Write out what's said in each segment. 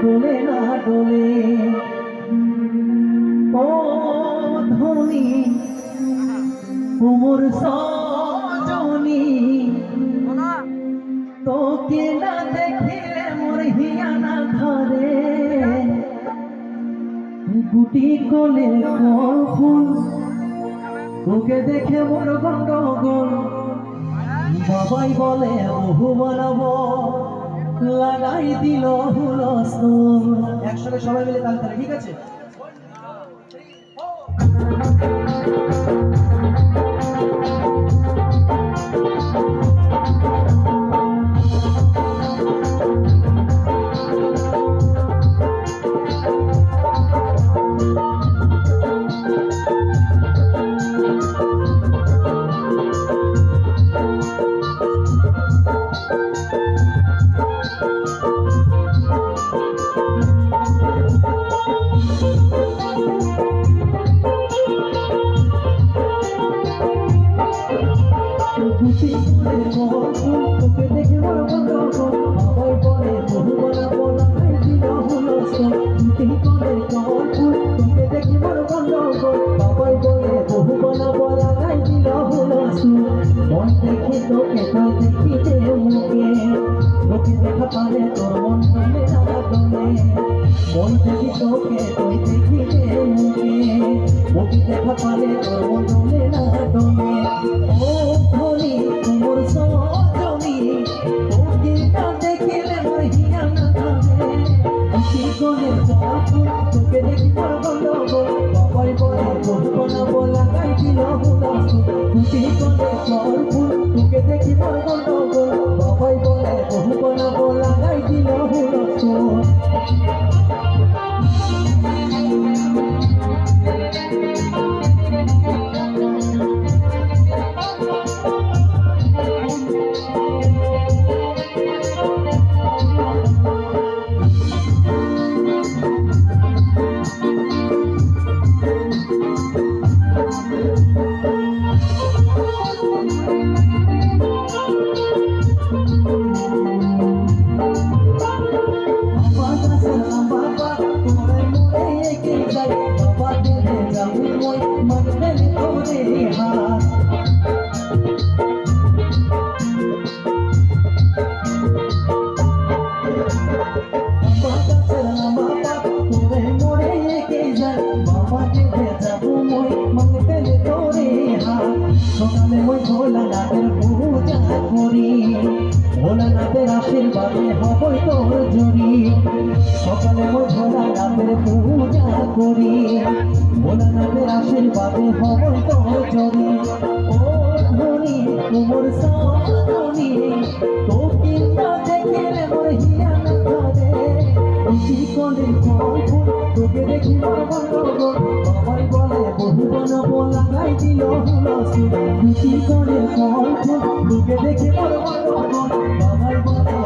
ডোলে না ডোলে ও ধনী, উমর সজনী। তোকে না দেখিলে মোর হিয়ানা ধরে গুটি কোলে ফুল, তোকে দেখে মোর গন্ডগোল। বাবাই বলে বহু বানাবো লাগাই দিল হুলস্থুল। একসাথে সবাই মিলে তালে ঠিক আছে? দেখা পারে তোর মন ডলে না ডলে মন দেখি তোকে তুই দেখিতে মুখে তোকে দেখা পারে তোর মন ডলে না ডলে ও ধনী তোর সজনী দেখি মোর গন্ডগোল দেখি বাবাই বলে আশীর্বাদে হবই তোর জড়ি। সকালে ভোলানাথের পূজা করি। ভোলানাথের আশীর্বাদে হবই তোর জড়ি। ও ধনী তোমার সামনি তোকে না দেখলে মোর হিয়া না করে তোকে দেখি মোর বাবাই বলে, বহু বানাবো লাগাই দিল হুলসুল কি করে গল্প তোকে দেখি মোর গন্ডগোল বাবাই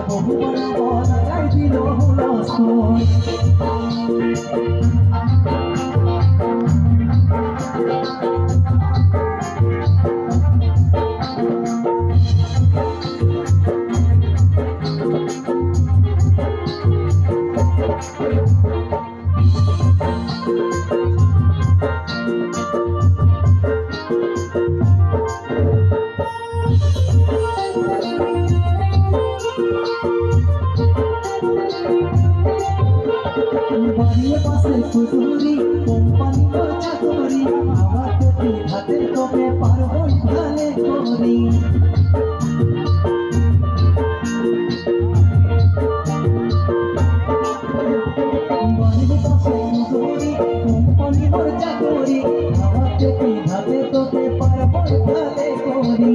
বাড়ির পাশে কুতুরি কোম্পানি চাকরি আবার তোকে হাতে তোকে পারব ভালে করি। বাড়ির পাশে কুতুরি কোম্পানি চাকরি আবার তোকে হাতে তোকে পারব ভালে করি।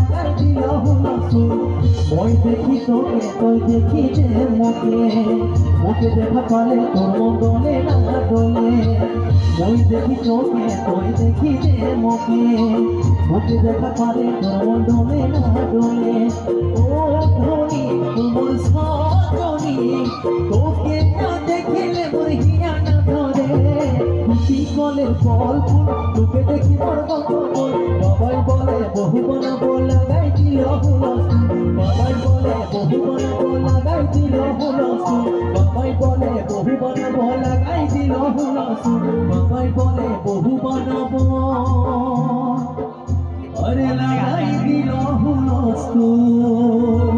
মই দেখি তোকে তুই দেখি যে মোকে মোকে দেখা পালে তোর মন না দোলে মই দেখি তোকে তুই দেখি যে মোকে মোকে দেখা পালে তোর মন না দোলে ও ধনী তোমার সজনী, তোকে না দেখিলে মোর হিয়া না ধরে। খুশি কলের ফল ফুল, তোকে দেখি মোর দিল হুলস্থুল বাবাই বলে বহু বানাবো আরে লাগাই দিল হুলস্থুল।